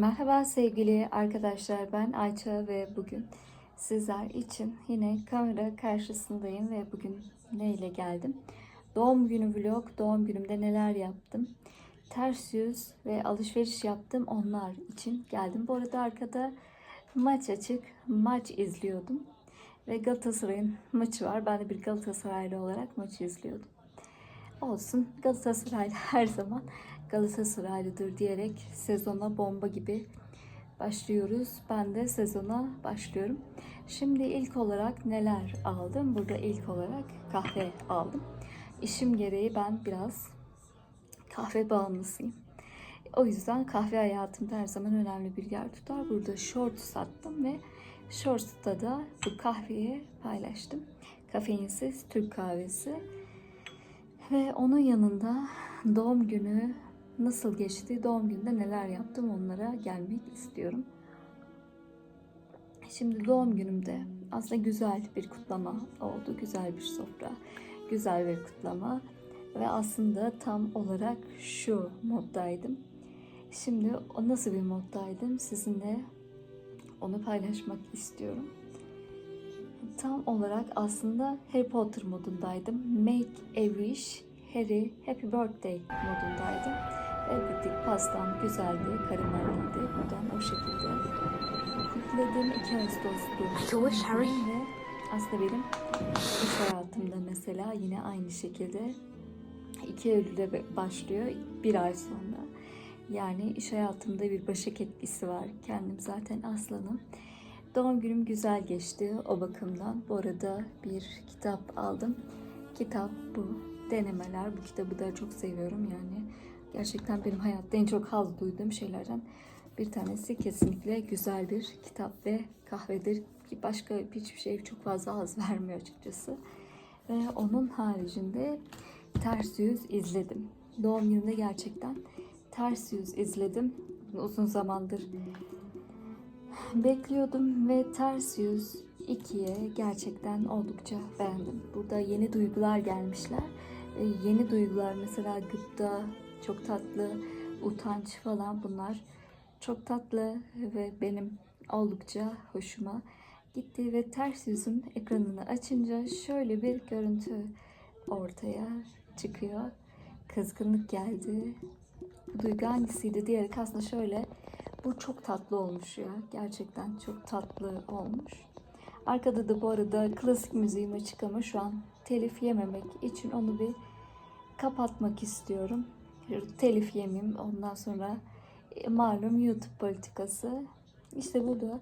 Merhaba sevgili arkadaşlar ben Ayça ve bugün sizler için yine kamera karşısındayım ve bugün neyle geldim? Doğum günü vlog, doğum günümde neler yaptım? Ters yüz ve alışveriş yaptım onlar için geldim. Bu arada arkada maç açık, maç izliyordum. Ve Galatasaray'ın maçı var. Ben de bir Galatasaraylı olarak maçı izliyordum. Olsun Galatasaraylı her zaman Galatasaraylıdır diyerek sezona bomba gibi başlıyoruz. Ben de sezona başlıyorum. Şimdi ilk olarak neler aldım? Burada ilk olarak kahve aldım. İşim gereği ben biraz kahve bağımlısıyım. O yüzden kahve hayatımda her zaman önemli bir yer tutar. Burada short sattım ve shorts'ta da bu kahveyi paylaştım. Kafeinsiz Türk kahvesi. Ve onun yanında doğum günü nasıl geçti, doğum gününde neler yaptım onlara gelmek istiyorum. Şimdi doğum günümde aslında güzel bir kutlama oldu. Güzel bir sofra, güzel bir kutlama. Ve aslında tam olarak şu moddaydım. Şimdi o nasıl bir moddaydım sizinle onu paylaşmak istiyorum. Tam olarak aslında Harry Potter modundaydım. Make a wish, Harry Happy Birthday modundaydım. Pastam güzeldi, karameliydi. Buradan o şekilde kutladım. 2 Ağustos To wish Harry. ve aslında benim iş hayatımda mesela yine aynı şekilde 2 Eylül'de başlıyor bir ay sonra. Yani iş hayatımda bir başak etkisi var. Kendim zaten aslanım. Doğum günüm güzel geçti o bakımdan. Bu arada bir kitap aldım. Kitap bu. Denemeler. Bu kitabı da çok seviyorum yani. Gerçekten benim hayatta en çok haz duyduğum şeylerden bir tanesi kesinlikle güzel bir kitap ve kahvedir. Ki başka hiçbir şey çok fazla haz vermiyor açıkçası. Ve onun haricinde Ters Yüz izledim. Doğum günümde gerçekten Ters Yüz izledim. Uzun zamandır bekliyordum ve Ters Yüz 2'ye gerçekten oldukça beğendim. Burada yeni duygular gelmişler. Ee, Yeni duygular mesela gıpta, çok tatlı, utanç falan bunlar çok tatlı ve benim oldukça hoşuma gitti ve ters yüzün ekranını açınca şöyle bir görüntü ortaya çıkıyor. Kızgınlık geldi. Duygu hangisiydi diyerek aslında şöyle bu çok tatlı olmuş ya. Gerçekten çok tatlı olmuş. Arkada da bu arada klasik müziğim açık ama şu an telif yememek için onu bir kapatmak istiyorum. Telif yemeyeyim. Ondan sonra e, malum YouTube politikası. İşte burada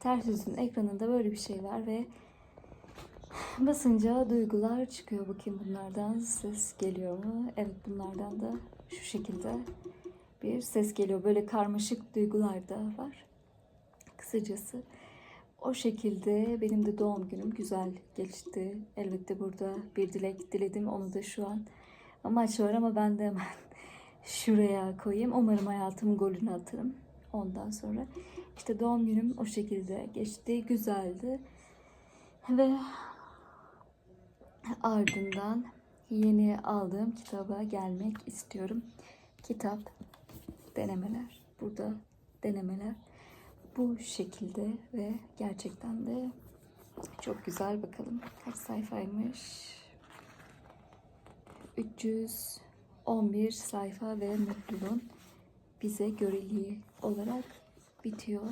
ters yüzün ekranında böyle bir şey var ve basınca duygular çıkıyor. Bakayım bunlardan ses geliyor mu? Evet bunlardan da şu şekilde bir ses geliyor. Böyle karmaşık duygular da var. Kısacası o şekilde benim de doğum günüm güzel geçti. Elbette burada bir dilek diledim. Onu da şu an maç var ama ben de hemen şuraya koyayım. Umarım hayatımın golünü atarım. Ondan sonra işte doğum günüm o şekilde geçti. Güzeldi. Ve ardından yeni aldığım kitaba gelmek istiyorum. Kitap denemeler. Burada denemeler bu şekilde ve gerçekten de çok güzel bakalım kaç sayfaymış 311 sayfa ve mutluluğun bize göreliği olarak bitiyor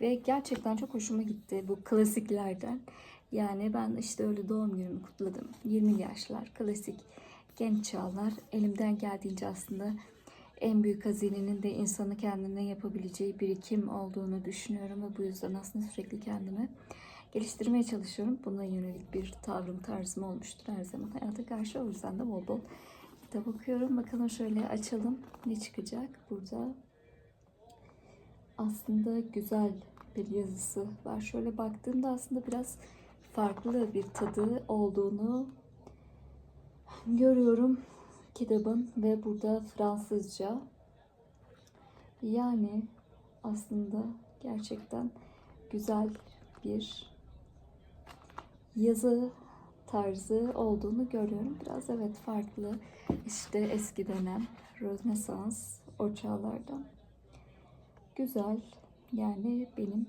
ve gerçekten çok hoşuma gitti bu klasiklerden yani ben işte öyle doğum günümü kutladım 20 yaşlar klasik genç çağlar elimden geldiğince aslında en büyük hazinenin de insanı kendine yapabileceği birikim olduğunu düşünüyorum ve bu yüzden aslında sürekli kendimi geliştirmeye çalışıyorum. Buna yönelik bir tavrım, tarzım olmuştur her zaman hayata karşı. O yüzden de bol bol kitap okuyorum. Bakalım şöyle açalım. Ne çıkacak burada? Aslında güzel bir yazısı var. Şöyle baktığımda aslında biraz farklı bir tadı olduğunu görüyorum kitabın ve burada Fransızca. Yani aslında gerçekten güzel bir yazı tarzı olduğunu görüyorum. Biraz evet farklı. İşte eski dönem Rönesans o çağlardan. güzel. Yani benim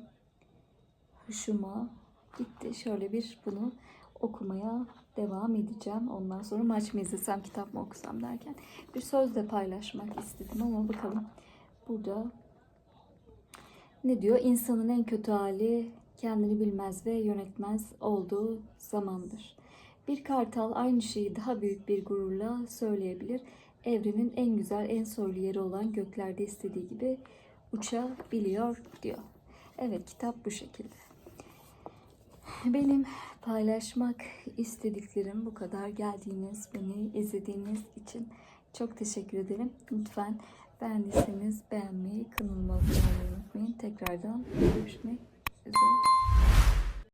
hoşuma gitti. Şöyle bir bunu okumaya devam edeceğim. Ondan sonra maç mı izlesem, kitap mı okusam derken bir söz de paylaşmak istedim ama bakalım burada ne diyor? İnsanın en kötü hali kendini bilmez ve yönetmez olduğu zamandır. Bir kartal aynı şeyi daha büyük bir gururla söyleyebilir. Evrenin en güzel, en soylu yeri olan göklerde istediği gibi uçabiliyor diyor. Evet kitap bu şekilde. Benim paylaşmak istediklerim bu kadar. Geldiğiniz, beni izlediğiniz için çok teşekkür ederim. Lütfen beğendiyseniz beğenmeyi, kanalıma abone olmayı unutmayın. Tekrardan görüşmek üzere.